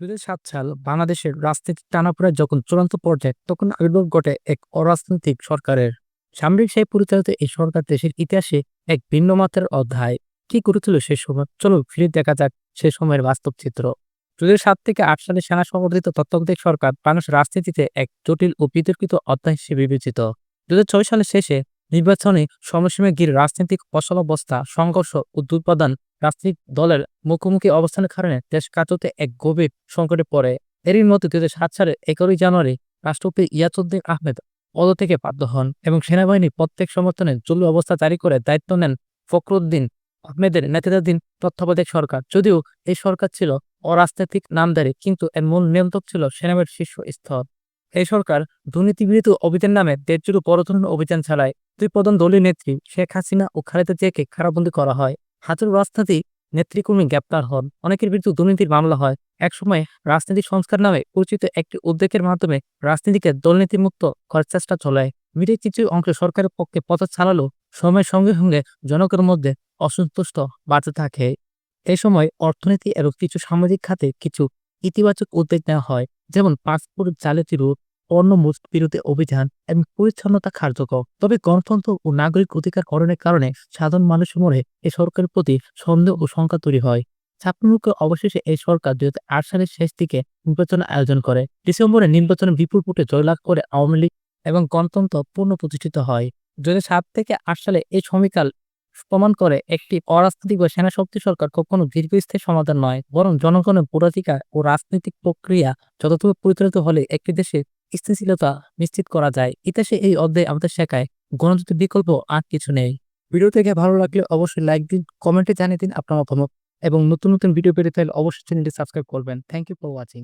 2007 সাল বাংলাদেশের রাজনীতির টানাপোড়েন যখন চূড়ান্ত পর্যায়ে তখন আবির্ভাব ঘটে এক অরাজনৈতিক সরকারের। সামরিক সেই পরিচালিত এই সরকার দেশের ইতিহাসে এক ভিন্ন মাত্রার অধ্যায়। কি করেছিল সে সময়? চলো ফিরে দেখা যাক সে সময়ের বাস্তব চিত্র। দুই সাত থেকে আট সালে সেনা সমর্থিত তত্ত্বাবধায়ক সরকার বাংলাদেশ রাজনীতিতে এক জটিল ও বিতর্কিত অধ্যায় হিসেবে বিবেচিত। দু ছয় সালের শেষে নির্বাচনে সময়সীমা গির রাজনৈতিক অচলাবস্থা, সংঘর্ষ ও দুর্পাদান রাজনৈতিক দলের মুখোমুখি অবস্থানের কারণে দেশ কার্যতে এক গভীর সংকটে পড়ে। এরই মধ্যে দুই সাত সালের এগারোই জানুয়ারি রাষ্ট্রপতি ইয়াসুদ্দিন আহমেদ পদ থেকে বাধ্য হন এবং সেনাবাহিনী প্রত্যেক সমর্থনে জরুরি অবস্থা জারি করে দায়িত্ব নেন ফখরুদ্দিন আহমেদের নেতৃত্বাধীন তত্ত্বাবধায়ক সরকার। যদিও এই সরকার ছিল অরাজনৈতিক নামদারি কিন্তু এর মূল নিয়ন্ত্রক ছিল সেনাবাহিনীর শীর্ষ স্তর এই সরকার দুর্নীতিবিরোধী অভিযান নামে দেশজুড়ে বড় ধরনের অভিযান চালায়। দুই প্রধান দলীয় নেত্রী শেখ হাসিনা ও খালেদা জিয়াকে কারাবন্দী করা হয়। হাজার রাজনীতি নেতৃকর্মী গ্রেপ্তার হন। অনেকের বিরুদ্ধে দুর্নীতির মামলা হয়। একসময় রাজনৈতিক সংস্কার নামে পরিচিত একটি উদ্যোগের মাধ্যমে রাজনীতিকে দুর্নীতিমুক্ত করার চেষ্টা চলায়। মিডিয়া কিছু অংশ সরকারের পক্ষে পথ চালালো সময়ের সঙ্গে সঙ্গে জনগণের মধ্যে অসন্তুষ্ট বাড়তে থাকে। এই সময় অর্থনীতি এবং কিছু সামাজিক খাতে কিছু ইতিবাচক উদ্যোগ নেওয়া হয়, যেমন পাসপোর্ট জালিয়াতি রোধ পণ্য মুক্ত বিরোধী অভিযান এবং পরিচ্ছন্নতা কার্যকর। তবে গণতন্ত্র ও নাগরিক অধিকার হরণের কারণে সাধারণ মানুষের মনে এই সরকারের প্রতি সন্দেহ ও শঙ্কা তৈরি হয়। চাপমুখে অবশেষে এই সরকার দুই আট সালের শেষ দিকে নির্বাচন আয়োজন করে। ডিসেম্বরে নির্বাচনে বিপুল ভোটে জয়লাভ করে আওয়ামী লীগ এবং গণতন্ত্র পূর্ণ প্রতিষ্ঠিত হয়। দুই সাত থেকে আট সালে এই সময়কাল প্রমাণ করে একটি অরাজনৈতিক বা সেনা শক্তি সরকার কখনো দীর্ঘস্থায়ী সমাধান নয়, বরং জনগণের ভোটাধিকার ও রাজনৈতিক প্রক্রিয়া যথাযথ পরিচালিত হলে একটি দেশে স্থিতিশীলতা নিশ্চিত করা যায়। ইতিহাসে এই অধ্যায় আমাদের শেখায়। গণতন্ত্রের বিকল্প আর কিছু নেই। ভিডিও থেকে ভালো লাগলে অবশ্যই লাইক দিন, কমেন্টে জানিয়ে দিন আপনার মতামত। এবং নতুন নতুন ভিডিও পেতে চাইলে অবশ্যই চ্যানেলটি সাবস্ক্রাইব করবেন। Thank you for watching